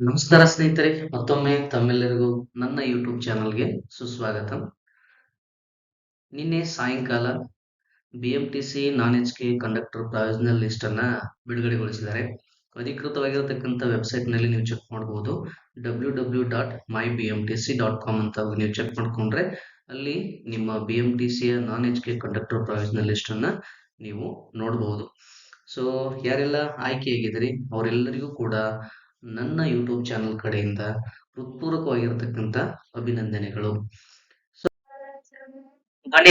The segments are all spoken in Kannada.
ನಮಸ್ಕಾರ ಸ್ನೇಹಿತರೆ, ಮತ್ತೊಮ್ಮೆ ತಮ್ಮೆಲ್ಲರಿಗೂ ನನ್ನ ಯೂಟ್ಯೂಬ್ ಚಾನಲ್ಗೆ ಸುಸ್ವಾಗತ. ನಿನ್ನೆ ಸಾಯಂಕಾಲ B M T C non H K conductor provisional list ಅನ್ನ ಬಿಡುಗಡೆಗೊಳಿಸಿದ್ದಾರೆ. ಅಧಿಕೃತವಾಗಿರತಕ್ಕಂಥ ವೆಬ್ಸೈಟ್ನಲ್ಲಿ ನೀವು ಚೆಕ್ ಮಾಡಬಹುದು W W dot my B M T C dot com ಅಂತ ನೀವು ಚೆಕ್ ಮಾಡ್ಕೊಂಡ್ರೆ ಅಲ್ಲಿ ನಿಮ್ಮ ಬಿ ಎಂ ಟಿ ಸಿಯ non H K conductor provisional list ಅನ್ನ ನೀವು ನೋಡಬಹುದು ಸೊ ಯಾರೆಲ್ಲ ಆಯ್ಕೆಯಾಗಿದ್ದೀರಿ ಅವರೆಲ್ಲರಿಗೂ ಕೂಡ ನನ್ನ ಯೂಟ್ಯೂಬ್ ಚಾನಲ್ ಕಡೆಯಿಂದ ಹೃತ್ಪೂರ್ವಕವಾಗಿರ್ತಕ್ಕಂಥ ಅಭಿನಂದನೆಗಳು. ಸೊ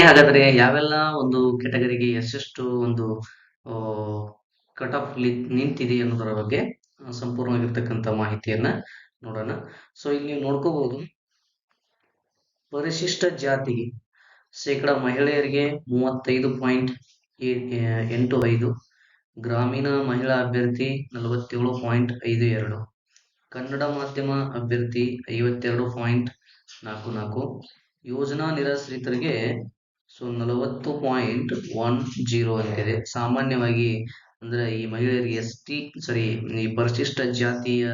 ಹಾಗಾದ್ರೆ ಯಾವೆಲ್ಲ ಒಂದು ಕೆಟಗರಿಗೆ ಎಷ್ಟೆಷ್ಟು ಒಂದು ಕಟ್ ಆಫ್ ನಿಂತಿದೆ ಅನ್ನೋದರ ಬಗ್ಗೆ ಸಂಪೂರ್ಣವಾಗಿರ್ತಕ್ಕಂಥ ಮಾಹಿತಿಯನ್ನ ನೋಡೋಣ. ಸೊ ಇಲ್ಲಿ ನೀವು ನೋಡ್ಕೋಬಹುದು. ಪರಿಶಿಷ್ಟ ಜಾತಿಗೆ ಶೇಕಡ ಮಹಿಳೆಯರಿಗೆ ಮೂವತ್ತೈದು ಪಾಯಿಂಟ್ ಎಂಟು ಐದು. ಗ್ರಾಮೀಣ ಮಹಿಳಾ ಅಭ್ಯರ್ಥಿ ನಲವತ್ತೇಳು ಪಾಯಿಂಟ್ ಐದು ಎರಡು. ಕನ್ನಡ ಮಾಧ್ಯಮ ಅಭ್ಯರ್ಥಿ ಐವತ್ತೆರಡು ಪಾಯಿಂಟ್ ನಾಲ್ಕು ನಾಲ್ಕು. ಯೋಜನಾ ನಿರಾಶ್ರಿತರಿಗೆ ಸೊ ನಲವತ್ತು ಪಾಯಿಂಟ್ ಒನ್ ಜೀರೋ ಅಂತಿದೆ. ಸಾಮಾನ್ಯವಾಗಿ ಅಂದ್ರೆ ಈ ಮಹಿಳೆಯರಿಗೆ ಎಸ್ ಟಿ ಸಾರಿ, ಈ ಪರಿಶಿಷ್ಟ ಜಾತಿಯ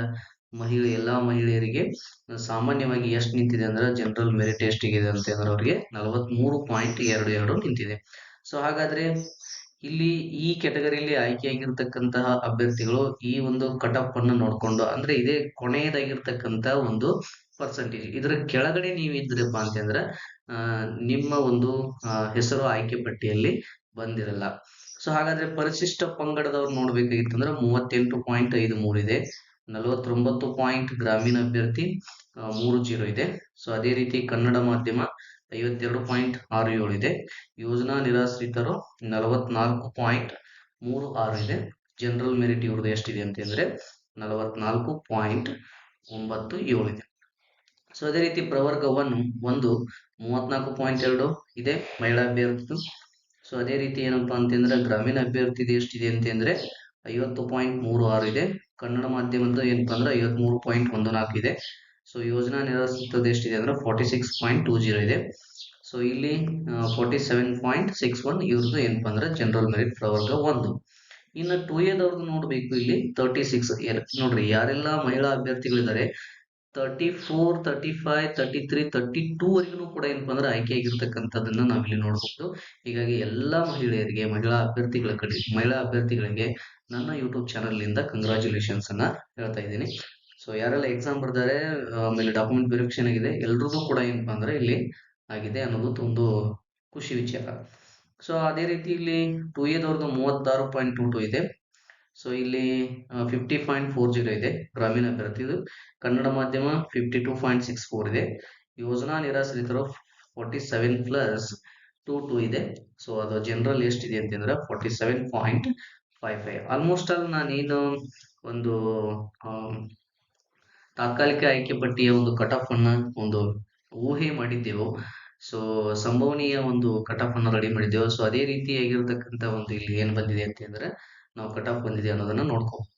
ಮಹಿಳೆ, ಎಲ್ಲಾ ಮಹಿಳೆಯರಿಗೆ ಸಾಮಾನ್ಯವಾಗಿ ಎಷ್ಟು ನಿಂತಿದೆ ಅಂದ್ರೆ ಜನರಲ್ ಮೆರಿಟ್ ಎಷ್ಟಿಗಿದೆ ಅಂತ ಅಂದ್ರೆ ಅವರಿಗೆ ನಲವತ್ಮೂರು ಪಾಯಿಂಟ್ ಎರಡು ಎರಡು ನಿಂತಿದೆ. ಸೊ ಹಾಗಾದ್ರೆ ಇಲ್ಲಿ ಈ ಕೆಟಗರಿಯಲ್ಲಿ ಆಯ್ಕೆಯಾಗಿರ್ತಕ್ಕಂತಹ ಅಭ್ಯರ್ಥಿಗಳು ಈ ಒಂದು ಕಟ್ ಆಫ್ ಅನ್ನು ನೋಡ್ಕೊಂಡು, ಅಂದ್ರೆ ಇದೇ ಕೊನೆಯದಾಗಿರ್ತಕ್ಕಂತ ಒಂದು ಪರ್ಸೆಂಟೇಜ್ ಇದರ ಕೆಳಗಡೆ ನೀವು ಇದ್ರಪ್ಪ ಅಂತಂದ್ರೆ ನಿಮ್ಮ ಒಂದು ಹೆಸರು ಆಯ್ಕೆ ಪಟ್ಟಿಯಲ್ಲಿ ಬಂದಿರಲ್ಲ. ಸೊ ಹಾಗಾದ್ರೆ ಪರಿಶಿಷ್ಟ ಪಂಗಡದವ್ರು ನೋಡ್ಬೇಕಾಗಿತ್ತಂದ್ರೆ ಮೂವತ್ತೆಂಟು ಪಾಯಿಂಟ್ ಐದು ಮೂರು ಇದೆ. ನಲವತ್ತೊಂಬತ್ತು ಪಾಯಿಂಟ್ ಗ್ರಾಮೀಣ ಅಭ್ಯರ್ಥಿ ಮೂರು ಜೀರೋ ಇದೆ. ಸೊ ಅದೇ ರೀತಿ ಕನ್ನಡ ಮಾಧ್ಯಮ ಐವತ್ತೆರಡು ಪಾಯಿಂಟ್ ಆರು ಏಳು ಇದೆ. ಯೋಜನಾ ನಿರಾಶ್ರಿತರು ನಲವತ್ನಾಲ್ಕು ಪಾಯಿಂಟ್ ಮೂರು ಆರು ಇದೆ. ಜನರಲ್ ಮೆರಿಟ್ ಇವ್ರದ್ದು ಎಷ್ಟಿದೆ ಅಂತಂದ್ರೆ ನಲವತ್ನಾಲ್ಕು ಪಾಯಿಂಟ್ ಒಂಬತ್ತು ಏಳು ಇದೆ. ಸೊ ಅದೇ ರೀತಿ ಪ್ರವರ್ಗ ಒನ್, ಒಂದು ಮೂವತ್ನಾಲ್ಕು ಪಾಯಿಂಟ್ ಎರಡು ಇದೆ ಮಹಿಳಾ ಅಭ್ಯರ್ಥಿ ಸೊ ಅದೇ ರೀತಿ ಏನಪ್ಪಾ ಅಂತಂದ್ರೆ ಗ್ರಾಮೀಣ ಅಭ್ಯರ್ಥಿ ಎಷ್ಟಿದೆ ಅಂತಂದ್ರೆ ಐವತ್ತು ಪಾಯಿಂಟ್ ಮೂರು ಆರು ಇದೆ. ಕನ್ನಡ ಮಾಧ್ಯಮದ ಏನಪ್ಪಾ ಅಂದ್ರೆ ಐವತ್ಮೂರು ಪಾಯಿಂಟ್ ಒಂದು ನಾಲ್ಕು ಇದೆ. ಸೊ ಯೋಜನಾ ನಿರಾಶ್ರಿತದ ಎಷ್ಟಿದೆ ಅಂದ್ರೆ forty six point two zero ಇದೆ. ಸೊ ಇಲ್ಲಿ forty seven point six one ಇವ್ರದ್ದು ಏನಪ್ಪ ಅಂದ್ರೆ ಜನರಲ್ ಮೆರಿಟ್ ಪ್ರವರ್ಗ ಒಂದು. ಇನ್ನು ಟೂ ಎದವ್ರದ್ದು ನೋಡಬೇಕು ಇಲ್ಲಿ ತರ್ಟಿ ಸಿಕ್ಸ್ ನೋಡ್ರಿ, ಯಾರೆಲ್ಲ ಮಹಿಳಾ ಅಭ್ಯರ್ಥಿಗಳಿದ್ದಾರೆ thirty four thirty five thirty three thirty two ವರೆಗೂ ಕೂಡ ಏನಪ್ಪ ಅಂದ್ರೆ ಆಯ್ಕೆಯಾಗಿರ್ತಕ್ಕಂಥದ್ದನ್ನ ನಾವಿಲ್ಲಿ ನೋಡಬಹುದು ಹೀಗಾಗಿ ಎಲ್ಲಾ ಮಹಿಳೆಯರಿಗೆ, ಮಹಿಳಾ ಅಭ್ಯರ್ಥಿಗಳ ಕಡೆ, ಮಹಿಳಾ ಅಭ್ಯರ್ಥಿಗಳಿಗೆ ನನ್ನ ಯೂಟ್ಯೂಬ್ ಚಾನಲ್ನಿಂದ ಕಂಗ್ರಾಚುಲೇಷನ್ಸ್ ಅನ್ನ ಹೇಳ್ತಾ ಇದ್ದೀನಿ. ಸೊ ಯಾರೆಲ್ಲ ಎಕ್ಸಾಮ್ ಬರ್ತಾರೆ ಆಮೇಲೆ ಡಾಕ್ಯುಮೆಂಟ್ ವೆರಿಫಿಕೇಶನ್ ಆಗಿದೆ ಎಲ್ರಿಗೂ ಕೂಡ ಏನಪ್ಪ ಅಂದ್ರೆ ಇಲ್ಲಿ ಆಗಿದೆ ಅನ್ನೋದು ಒಂದು ಖುಷಿ ವಿಚಾರ. ಸೊ ಅದೇ ರೀತಿ ಇಲ್ಲಿ ಟೂ ಎದವ್ರದ್ದು ಮೂವತ್ತಾರು ಪಾಯಿಂಟ್ ಟೂ ಟು ಇದೆ. ಸೊ ಇಲ್ಲಿ ಫಿಫ್ಟಿ ಪಾಯಿಂಟ್ ಫೋರ್ ಜೀರೋ ಇದೆ ಗ್ರಾಮೀಣ ಅಭ್ಯರ್ಥಿದು. ಕನ್ನಡ ಮಾಧ್ಯಮ fifty two point six four ಇದೆ. ಯೋಜನಾ ನಿರಾಶ್ರಿತರು forty seven plus two two ಇದೆ. ಸೊ ಅದು ಜನರಲ್ ಎಷ್ಟಿದೆ ಅಂತಂದ್ರೆ forty seven point five five almost all ನಾನೇನು ಒಂದು ತಾತ್ಕಾಲಿಕ ಆಯ್ಕೆ ಪಟ್ಟಿಯ ಒಂದು ಕಟ್ ಆಫ್ ಅನ್ನ ಒಂದು ಊಹೆ ಮಾಡಿದ್ದೆವು. ಸೊ ಸಂಭವನೀಯ ಒಂದು ಕಟ್ ಆಫ್ ಅನ್ನ ರೆಡಿ ಮಾಡಿದ್ದೆವು. ಸೊ ಅದೇ ರೀತಿಯಾಗಿರ್ತಕ್ಕಂಥ ಒಂದು ಇಲ್ಲಿ ಏನ್ ಬಂದಿದೆ ಅಂತಂದ್ರೆ ನಾವು ಕಟ್ ಆಫ್ ಬಂದಿದೆ ಅನ್ನೋದನ್ನ ನೋಡ್ಕೋಬಹುದು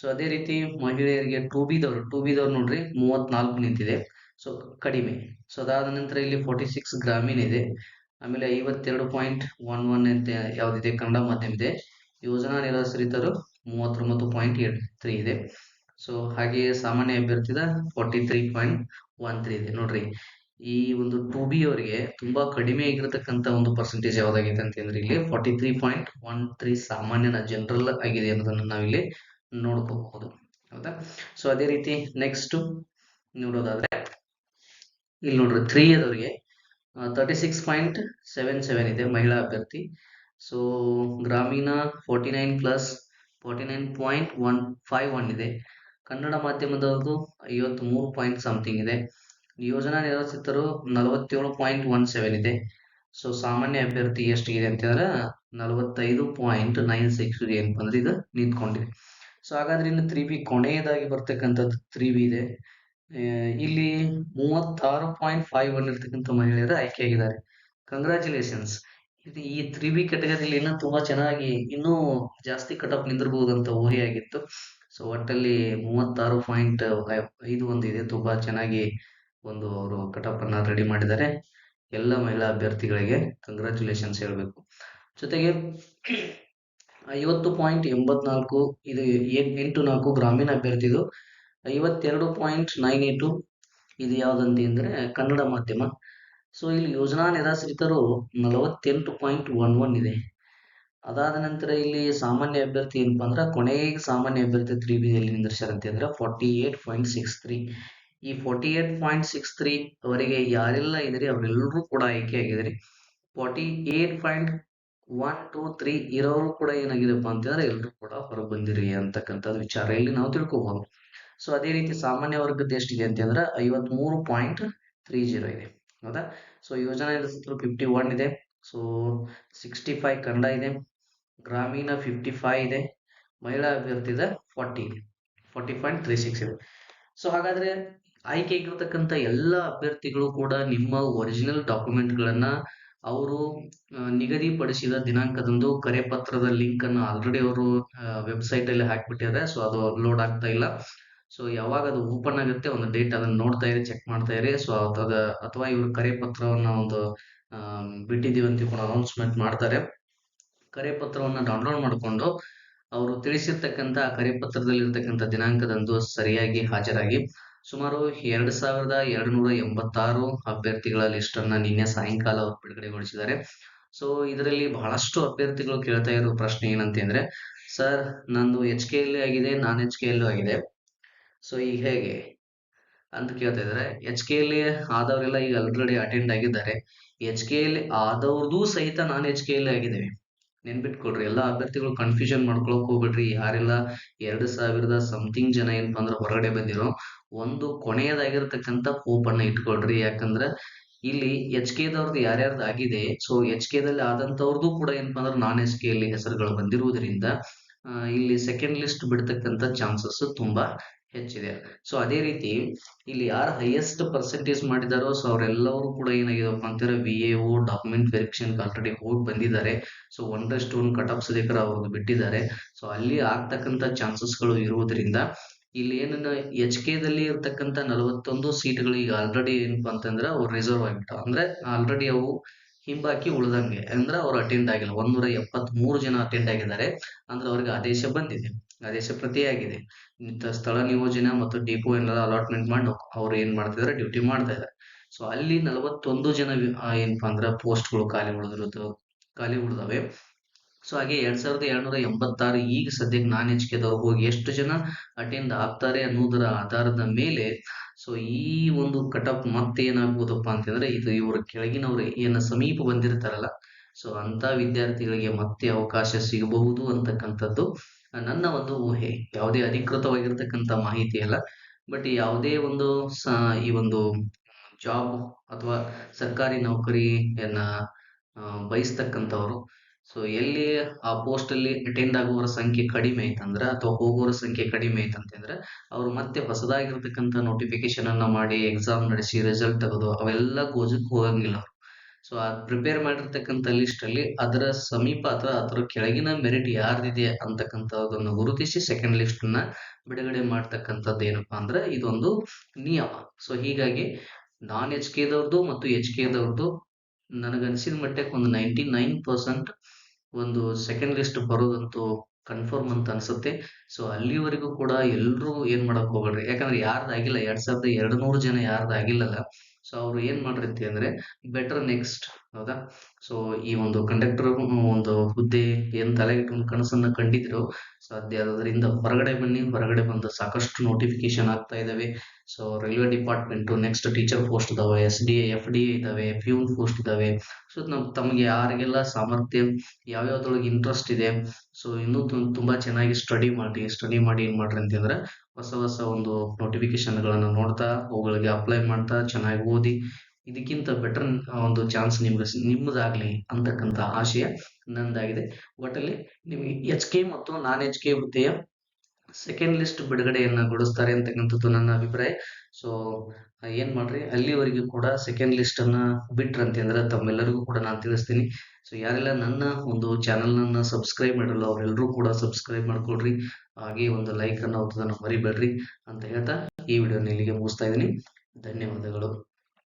ಸೊ ಅದೇ ರೀತಿ ಮಹಿಳೆಯರಿಗೆ ಟೂ ಬಿದವ್ರು ಟೂ ಬಿದವ್ರು ನೋಡ್ರಿ, ಮೂವತ್ನಾಲ್ಕು ನಿಂತಿದೆ. ಸೊ ಕಡಿಮೆ. ಸೊ ಅದಾದ ನಂತರ ಇಲ್ಲಿ ಫೋರ್ಟಿ ಸಿಕ್ಸ್ ಗ್ರಾಮೀಣ ಇದೆ. ಆಮೇಲೆ ಐವತ್ತೆರಡು ಪಾಯಿಂಟ್ ಒನ್ ಒನ್ ಅಂತ ಯಾವ್ದಿದೆ? ಕನ್ನಡ ಮಾಧ್ಯಮ ಇದೆ. ಯೋಜನಾ ನಿರಾಶ್ರಿತರು ಮೂವತ್ತೊಂಬತ್ತು ಪಾಯಿಂಟ್ ಏಟ್ ತ್ರೀ ಇದೆ. ಸೊ ಹಾಗೆಯೇ ಸಾಮಾನ್ಯ ಅಭ್ಯರ್ಥಿದ forty three point one three ಇದೆ. ನೋಡ್ರಿ, ಈ ಒಂದು ಟು ಬಿ ಅವರಿಗೆ ತುಂಬಾ ಕಡಿಮೆ ಆಗಿರತಕ್ಕಂತ ಒಂದು ಪರ್ಸೆಂಟೇಜ್ ಯಾವ್ದಾಗಿದೆ ಅಂತಂದ್ರೆ ಇಲ್ಲಿ forty three point one three ಸಾಮಾನ್ಯನ general ಆಗಿದೆ ಅನ್ನೋದನ್ನ ನಾವಿಲ್ಲಿ ನೋಡ್ಕೋಬಹುದು. ಹೌದಾ? ಸೊ ಅದೇ ರೀತಿ ನೆಕ್ಸ್ಟ್ ನೋಡೋದಾದ್ರೆ, ಇಲ್ಲಿ ನೋಡ್ರಿ three ಅದವರಿಗೆ thirty six point seven seven ಇದೆ ಮಹಿಳಾ ಅಭ್ಯರ್ಥಿ. ಸೊ ಗ್ರಾಮೀಣ forty nine plus forty nine point one five one ಇದೆ. ಕನ್ನಡ ಮಾಧ್ಯಮದವ್ರದ್ದು ಐವತ್ತ್ ಮೂರು ಪಾಯಿಂಟ್ ಸಮಥಿಂಗ್ ಇದೆ. ಯೋಜನಾ ನಿರಾಶ್ರಿತರು ನಲವತ್ತೇಳು ಪಾಯಿಂಟ್ ಒನ್ ಸೆವೆನ್ ಇದೆ. ಸೊ ಸಾಮಾನ್ಯ ಅಭ್ಯರ್ಥಿ ಎಷ್ಟಿದೆ ಅಂತಂದ್ರೆ ನಲವತ್ತೈದು ಪಾಯಿಂಟ್ ನೈನ್ ಸಿಕ್ಸ್ ಏನಪ್ಪ ಅಂದ್ರೆ ಇದು ನಿಂತ್ಕೊಂಡಿದೆ. ಸೊ ಹಾಗಾದ್ರೆ ಇನ್ನು ತ್ರೀ ಬಿ ಕೊನೆಯದಾಗಿ ಬರ್ತಕ್ಕಂಥದ್ದು ತ್ರೀ ಬಿ ಇದೆ. ಇಲ್ಲಿ ಮೂವತ್ತಾರು ಪಾಯಿಂಟ್ ಫೈವ್ ಒನ್ ಇರ್ತಕ್ಕಂಥ ಮಹಿಳೆಯರು ಆಯ್ಕೆಯಾಗಿದ್ದಾರೆ. ಕಂಗ್ರ್ಯಾಚುಲೇಷನ್ಸ್ ಇದು ಈ ತ್ರೀ ಬಿ ಕೆಟಗರಿಯಲ್ಲಿ ಇನ್ನೂ ತುಂಬಾ ಚೆನ್ನಾಗಿ ಇನ್ನೂ ಜಾಸ್ತಿ ಕಟ್ ಆಫ್ ನಿಂದಿರಬಹುದು ಅಂತ ಊಹೆಯಾಗಿತ್ತು ಸೊ ಒಟ್ಟಲ್ಲಿ ಮೂವತ್ತಾರು ಪಾಯಿಂಟ್ ಐದು ಒಂದು ಇದೆ. ತುಂಬ ಚೆನ್ನಾಗಿ ಒಂದು ಅವರು ಕಟಪನ್ನು ರೆಡಿ ಮಾಡಿದ್ದಾರೆ. ಎಲ್ಲ ಮಹಿಳಾ ಅಭ್ಯರ್ಥಿಗಳಿಗೆ ಕಂಗ್ರ್ಯಾಚುಲೇಷನ್ಸ್ ಹೇಳಬೇಕು. ಜೊತೆಗೆ ಐವತ್ತು ಪಾಯಿಂಟ್ ಎಂಬತ್ನಾಲ್ಕು, ಇದು ಎಂಟು ನಾಲ್ಕು ಗ್ರಾಮೀಣ ಅಭ್ಯರ್ಥಿದು. ಐವತ್ತೆರಡು ಪಾಯಿಂಟ್ ನೈನ್ ಏಟು ಇದು ಯಾವುದಂತೆ ಅಂದರೆ ಕನ್ನಡ ಮಾಧ್ಯಮ. ಸೊ ಇಲ್ಲಿ ಯೋಜನಾ ನಿರಾಶ್ರಿತರು ನಲವತ್ತೆಂಟು ಪಾಯಿಂಟ್ ಒನ್ ಒನ್ ಇದೆ. ಅದಾದ ನಂತರ ಇಲ್ಲಿ ಸಾಮಾನ್ಯ ಅಭ್ಯರ್ಥಿ ಏನಪ್ಪಾ ಅಂದ್ರೆ ಕೊನೆಗೆ ಸಾಮಾನ್ಯ ಅಭ್ಯರ್ಥಿ ತ್ರೀ ಬಿ ಎಲ್ಲಿ ನಿಂದಿರ್ಸ್ಯಾರ ಅಂತ ಅಂದ್ರೆ forty eight point six three ಈ forty eight point six three ಅವರಿಗೆ ಯಾರೆಲ್ಲ ಇದ್ರಿ ಅವರೆಲ್ಲರೂ ಕೂಡ ಆಯ್ಕೆ ಆಗಿದ್ರಿ. Forty eight point one two three ಇರೋರು ಕೂಡ ಏನಾಗಿದೆಪ್ಪ ಅಂತಂದ್ರೆ ಎಲ್ಲರೂ ಕೂಡ ಹೊರಗೆ ಬಂದಿರಿ ಅಂತಕ್ಕಂಥದ್ದು ವಿಚಾರ ಇಲ್ಲಿ ನಾವು ತಿಳ್ಕೊಬಹುದು ಸೊ ಅದೇ ರೀತಿ ಸಾಮಾನ್ಯ ವರ್ಗದ ಎಷ್ಟಿದೆ ಅಂತಂದ್ರೆ ಐವತ್ಮೂರು ಪಾಯಿಂಟ್ ತ್ರೀ ಜೀರೋ ಇದೆ. ಹೌದಾ? ಸೊ ಯೋಜನಾ ಫಿಫ್ಟಿ ಒನ್ ಇದೆ. ಸೊ ಸಿಕ್ಸ್ಟಿ ಫೈವ್ ಕನ್ನಡ ಇದೆ. ಗ್ರಾಮೀಣ ಫಿಫ್ಟಿ ಫೈವ್ ಇದೆ, ಮಹಿಳಾ ಅಭ್ಯರ್ಥಿದ forty forty point three six ಇದೆ. ಸೊ ಹಾಗಾದ್ರೆ ಆಯ್ಕೆ ಆಗಿರ್ತಕ್ಕಂಥ ಎಲ್ಲ ಅಭ್ಯರ್ಥಿಗಳು ಕೂಡ ನಿಮ್ಮ ಒರಿಜಿನಲ್ ಡಾಕ್ಯುಮೆಂಟ್ಗಳನ್ನ ಅವರು ನಿಗದಿಪಡಿಸಿದ ದಿನಾಂಕದಂದು ಕರೆ ಪತ್ರದ ಲಿಂಕ್ ಅನ್ನು ಆಲ್ರೆಡಿ ಅವರು ವೆಬ್ಸೈಟ್ ಅಲ್ಲಿ ಹಾಕ್ಬಿಟ್ಟಿದ್ದಾರೆ. ಸೊ ಅದು ಲೋಡ್ ಆಗ್ತಾ ಇಲ್ಲ. ಸೊ ಯಾವಾಗ ಅದು ಓಪನ್ ಆಗುತ್ತೆ, ಒಂದು ಡೇಟ್ ಅದನ್ನ ನೋಡ್ತಾ ಇರಿ ಚೆಕ್ ಮಾಡ್ತಾ ಇರಿ. ಸೊ ಅದ ಅಥವಾ ಇವರು ಕರೆ ಪತ್ರವನ್ನ ಒಂದು ಬಿಟ್ಟಿದ್ದೀವಿ ಅಂತ ಅನೌನ್ಸ್ಮೆಂಟ್ ಮಾಡ್ತಾರೆ. ಕರೆ ಪತ್ರವನ್ನ ಡೌನ್ಲೋಡ್ ಮಾಡಿಕೊಂಡು ಅವರು ತಿಳಿಸಿರ್ತಕ್ಕಂಥ ಕರೆ ಪತ್ರದಲ್ಲಿ ಇರ್ತಕ್ಕಂಥ ದಿನಾಂಕದಂದು ಸರಿಯಾಗಿ ಹಾಜರಾಗಿ ಸುಮಾರು ಎರಡ್ ಸಾವಿರದ ಎರಡು ನೂರ ಎಂಬತ್ತಾರು ಅಭ್ಯರ್ಥಿಗಳ ಲಿಸ್ಟ್ ಅನ್ನ ನಿನ್ನೆ ಸಾಯಂಕಾಲ ಅವರು ಬಿಡುಗಡೆಗೊಳಿಸಿದ್ದಾರೆ. ಸೊ ಇದರಲ್ಲಿ ಬಹಳಷ್ಟು ಅಭ್ಯರ್ಥಿಗಳು ಕೇಳ್ತಾ ಇರೋ ಪ್ರಶ್ನೆ ಏನಂತಂದ್ರೆ, ಸರ್, ನಂದು ಎಚ್ ಕೆ ಎಲ್ ಆಗಿದೆ, ನಾನ್ ಎಚ್ ಕೆ ಎಲ್ ಆಗಿದೆ. ಸೊ ಈಗ ಹೇಗೆ? ಅಂತ ಕೇಳ್ತಾ ಇದ್ದಾರೆ. ಎಚ್ ಕೆ ಎಲ್ ಆದವರೆಲ್ಲ ಈಗ ಆಲ್ರೆಡಿ ಅಟೆಂಡ್ ಆಗಿದ್ದಾರೆ. ಎಚ್ ಕೆ ಎಲ್ ಆದವ್ರದ್ದು ಸಹಿತ ನಾನ್ ಎಚ್ ಕೆ ಎಲ್ ಆಗಿದ್ದೇವೆ. ನೆನ್ಪಿಟ್ಕೊಳ್ರಿ. ಎಲ್ಲಾ ಅಭ್ಯರ್ಥಿಗಳು ಕನ್ಫ್ಯೂಷನ್ ಮಾಡ್ಕೊಳಕ್ ಹೋಗ್ಬೇಡ್ರಿ. ಯಾರೆಲ್ಲ ಎರಡ್ ಸಾವಿರದ ಸಮಥಿಂಗ್ ಜನ ಏನಪ್ಪಾ ಅಂದ್ರ ಹೊರಗಡೆ ಬಂದಿರೋ, ಒಂದು ಕೊನೆಯದಾಗಿರ್ತಕ್ಕಂಥ ಅನ್ನ ಇಟ್ಕೊಳ್ರಿ. ಯಾಕಂದ್ರ ಇಲ್ಲಿ ಎಚ್ ಕೆ ದವ್ರದ್ದು ಯಾರ್ಯಾರ್ದು ಆಗಿದೆ ಸೊ ಎಚ್ ಕೆ ದಲ್ಲಿ ಆದಂತವ್ರದ್ದು ಕೂಡ ಏನಪ್ಪಾ ಅಂದ್ರೆ ನಾನ್ ಎಚ್ ಕೆ ಅಲ್ಲಿ ಹೆಸರುಗಳು ಬಂದಿರುವುದರಿಂದ ಇಲ್ಲಿ ಸೆಕೆಂಡ್ ಲಿಸ್ಟ್ ಬಿಡ್ತಕ್ಕಂಥ ಚಾನ್ಸಸ್ ತುಂಬಾ ಹೆಚ್ಚಿದೆ. ಸೊ ಅದೇ ರೀತಿ ಇಲ್ಲಿ ಯಾರು ಹೈಯೆಸ್ಟ್ ಪರ್ಸೆಂಟೇಜ್ ಮಾಡಿದಾರೋ ಸೊ ಅವರೆಲ್ಲರೂ ಕೂಡ ಏನಾಗಿದೆಪ್ಪ ಅಂತಂದ್ರೆ V A O document verification already ಹೋಗಿ ಬಂದಿದ್ದಾರೆ. ಸೊ ಒಂದಷ್ಟು ಒಂದು ಕಟ್ ಆಫ್ ಸದೇಕರ ಅವ್ರದ್ದು ಬಿಟ್ಟಿದ್ದಾರೆ. ಸೊ ಅಲ್ಲಿ ಆಗ್ತಕ್ಕಂಥ ಚಾನ್ಸಸ್ಗಳು ಇರುವುದರಿಂದ ಇಲ್ಲಿ ಏನನ್ನ ಎಚ್ ಕೆ ದಲ್ಲಿ ಇರ್ತಕ್ಕಂಥ ನಲವತ್ತೊಂದು ಸೀಟ್ಗಳು ಈಗ ಆಲ್ರೆಡಿ ಏನಪ್ಪಾ ಅಂತಂದ್ರೆ ಅವ್ರು ರಿಸರ್ವ್ ಆಗಿಬಿಟ್ಟು ಅಂದ್ರೆ ಆಲ್ರೆಡಿ ಅವು ಹಿಂಬಾಕಿ ಉಳ್ದಂಗೆ. ಅಂದ್ರೆ ಅವ್ರು ಅಟೆಂಡ್ ಆಗಿಲ್ಲ. ಒಂದೂರ ಎಪ್ಪತ್ತ್ ಮೂರು ಜನ ಅಟೆಂಡ್ ಆಗಿದ್ದಾರೆ. ಅಂದ್ರೆ ಅವ್ರಿಗೆ ಆದೇಶ ಬಂದಿದೆ. ಆದೇಶ ಪ್ರತಿಯಾಗಿದೆ ಸ್ಥಳ ನಿಯೋಜನೆ ಮತ್ತು ಡಿಪೋ ಏನೆಲ್ಲ ಅಲಾಟ್ಮೆಂಟ್ ಮಾಡಿ ಅವ್ರು ಏನ್ ಮಾಡ್ತಿದಾರೆ ಡ್ಯೂಟಿ ಮಾಡ್ತಾ ಇದಾರೆ. ಸೊ ಅಲ್ಲಿ ನಲವತ್ತೊಂದು ಜನ ಏನಪ್ಪಾ ಅಂದ್ರ ಪೋಸ್ಟ್ಗಳು ಖಾಲಿ ಉಳಿದಿರೋದು ಖಾಲಿ ಉಳಿದಾವೆ. ಸೊ ಹಾಗೆ ಎರಡ್ ಸಾವಿರದ ಏಳ್ನೂರ ಎಂಬತ್ತಾರು ಈಗ ಸದ್ಯಕ್ಕೆ ನಾನ್ ಹೆಚ್ಕೆದವ್ರು ಹೋಗಿ ಎಷ್ಟು ಜನ ಅಟೆಂಡ್ ಆಗ್ತಾರೆ ಅನ್ನೋದರ ಆಧಾರದ ಮೇಲೆ ಸೊ ಈ ಒಂದು ಕಟಪ್ ಮತ್ತೆ ಏನಾಗ್ಬೋದಪ್ಪ ಅಂತಂದ್ರೆ, ಇದು ಇವರ ಕೆಳಗಿನವ್ರು ಏನ ಸಮೀಪ ಬಂದಿರ್ತಾರಲ್ಲ ಸೊ ಅಂತ ವಿದ್ಯಾರ್ಥಿಗಳಿಗೆ ಮತ್ತೆ ಅವಕಾಶ ಸಿಗಬಹುದು ಅಂತಕ್ಕಂಥದ್ದು ನನ್ನ ಒಂದು ಊಹೆ, ಯಾವುದೇ ಅಧಿಕೃತವಾಗಿರ್ತಕ್ಕಂಥ ಮಾಹಿತಿ ಅಲ್ಲ. ಬಟ್ ಯಾವುದೇ ಒಂದು ಈ ಒಂದು ಜಾಬ್ ಅಥವಾ ಸರ್ಕಾರಿ ನೌಕರಿಯನ್ನ ಬಯಸ್ತಕ್ಕಂಥವ್ರು, ಸೊ ಎಲ್ಲಿ ಆ ಪೋಸ್ಟ್ ಅಲ್ಲಿ ಅಟೆಂಡ್ ಆಗುವವರ ಸಂಖ್ಯೆ ಕಡಿಮೆ ಐತಂದ್ರೆ ಅಥವಾ ಹೋಗುವವರ ಸಂಖ್ಯೆ ಕಡಿಮೆ ಐತಂತಂದ್ರೆ ಅವ್ರು ಮತ್ತೆ ಹೊಸದಾಗಿರ್ತಕ್ಕಂಥ ನೋಟಿಫಿಕೇಶನ್ ಅನ್ನ ಮಾಡಿ ಎಕ್ಸಾಮ್ ನಡೆಸಿ ರಿಸಲ್ಟ್ ತೆಗೆದು ಅವೆಲ್ಲ ಗೋಜಕ್ ಹೋಗಂಗಿಲ್ಲ ಸೊ ಆ ಪ್ರಿಪೇರ್ ಮಾಡಿರ್ತಕ್ಕಂಥ ಲಿಸ್ಟ್ ಅಲ್ಲಿ ಅದರ ಸಮೀಪ ಅಥವಾ ಅದರ ಕೆಳಗಿನ ಮೆರಿಟ್ ಯಾರ್ದಿದೆ ಅಂತಕ್ಕಂಥದ್ದನ್ನು ಗುರುತಿಸಿ ಸೆಕೆಂಡ್ ಲಿಸ್ಟ್ನ ಬಿಡುಗಡೆ ಮಾಡ್ತಕ್ಕಂಥದ್ದು ಏನಪ್ಪಾ ಅಂದ್ರೆ ಇದೊಂದು ನಿಯಮ. ಸೊ ಹೀಗಾಗಿ ನಾನ್ ಎಚ್ ಕೆದವ್ರದ್ದು ಮತ್ತು ಎಚ್ ಕೆದವ್ರದ್ದು ನನಗನ್ಸಿದ ಮಟ್ಟಕ್ಕೆ ಒಂದು ನೈಂಟಿ ನೈನ್ ಪರ್ಸೆಂಟ್ ಒಂದು ಸೆಕೆಂಡ್ ಲಿಸ್ಟ್ ಬರೋದಂತೂ ಕನ್ಫರ್ಮ್ ಅಂತ ಅನ್ಸುತ್ತೆ. ಸೊ ಅಲ್ಲಿವರೆಗೂ ಕೂಡ ಎಲ್ಲರೂ ಏನ್ ಮಾಡಕ್ ಹೋಗ್ಬೇಡ್ರಿ. ಯಾಕಂದ್ರೆ ಯಾರ್ದಾಗಿಲ್ಲ, ಎರಡ್ ಸಾವಿರದ ಎರಡು ನೂರು ಜನ ಯಾರ್ದಾಗಿಲ್ಲಲ್ಲ ಸೊ ಅವ್ರು ಏನ್ ಮಾಡ್ರಿ ಅಂದ್ರೆ ಬೆಟರ್ ನೆಕ್ಸ್ಟ್ ಹೌದಾ? ಸೊ ಈ ಒಂದು ಕಂಡಕ್ಟರ್ ಒಂದು ಹುದ್ದೆ, ಏನ್ ತಲೆಗಿಟ್ಕೊಂಡು ಕನಸನ್ನ ಕಂಡಿದ್ರು ಸಾಧ್ಯ ಅದರಿಂದ ಹೊರಗಡೆ ಬನ್ನಿ, ಹೊರಗಡೆ ಬಂದು ಸಾಕಷ್ಟು ನೋಟಿಫಿಕೇಶನ್ ಆಗ್ತಾ ಇದಾವೆ. So railway department next teacher post ಇದಾವೆ ಎಸ್ ಡಿ ಎಫ್ ಡಿ ಇದಾವೆ ಪ್ಯೂನ್ ಪೋಸ್ಟ್ ಇದಾವೆ. ಸೊ ನಮ್, ತಮಗೆ ಯಾರಿಗೆಲ್ಲ ಸಾಮರ್ಥ್ಯ, ಯಾವ್ಯಾವ್ದ್ರೊಳಗೆ ಇಂಟ್ರೆಸ್ಟ್ ಇದೆ ಸೊ ಇನ್ನೂ ತುಂಬಾ ಚೆನ್ನಾಗಿ ಸ್ಟಡಿ ಮಾಡಿ ಸ್ಟಡಿ ಮಾಡಿ ಏನ್ ಮಾಡ್ರಿ ಅಂತಂದ್ರೆ ಹೊಸ ಹೊಸ ಒಂದು ನೋಟಿಫಿಕೇಶನ್ ಗಳನ್ನ ನೋಡ್ತಾ, ಅವುಗಳಿಗೆ ಅಪ್ಲೈ ಮಾಡ್ತಾ, ಚೆನ್ನಾಗಿ ಓದಿ ಇದಕ್ಕಿಂತ ಬೆಟರ್ ಒಂದು ಚಾನ್ಸ್ ನಿಮ್ಗೆ ನಿಮ್ಮದಾಗ್ಲಿ ಅಂತಕ್ಕಂಥ ಆಶಯ ನಂದಾಗಿದೆ. ಒಟ್ಟಲ್ಲಿ ನಿಮಗೆ ಎಚ್ ಕೆ ಮತ್ತು ನಾನ್ ಎಚ್ ಕೆ ಹುದ್ದೆಯ ಸೆಕೆಂಡ್ ಲಿಸ್ಟ್ ಬಿಡುಗಡೆಯನ್ನ ಗೊಳಿಸ್ತಾರೆ ಅಂತಕ್ಕಂಥದ್ದು ನನ್ನ ಅಭಿಪ್ರಾಯ. ಸೊ ಏನ್ ಮಾಡ್ರಿ? ಅಲ್ಲಿವರೆಗೂ ಕೂಡ ಸೆಕೆಂಡ್ ಲಿಸ್ಟ್ ಅನ್ನ ಬಿಟ್ರಂತೆ ಅಂದ್ರೆ ತಮ್ಮೆಲ್ಲರಿಗೂ ಕೂಡ ನಾನು ತಿಳಿಸ್ತೀನಿ. ಸೊ ಯಾರೆಲ್ಲ ನನ್ನ ಒಂದು ಚಾನೆಲ್ ನನ್ನ ಸಬ್ಸ್ಕ್ರೈಬ್ ಮಾಡಲ್ಲ ಅವರೆಲ್ಲರೂ ಕೂಡ ಸಬ್ಸ್ಕ್ರೈಬ್ ಮಾಡ್ಕೊಳ್ರಿ. ಹಾಗೆ ಒಂದು ಲೈಕ್ ಅನ್ನ ಒತ್ತೋದನ್ನ ಮರಿಬೇಡ್ರಿ ಅಂತ ಹೇಳ್ತಾ ಈ ವಿಡಿಯೋನ ಇಲ್ಲಿಗೆ ಮುಗಿಸ್ತಾ ಇದ್ದೀನಿ. ಧನ್ಯವಾದಗಳು.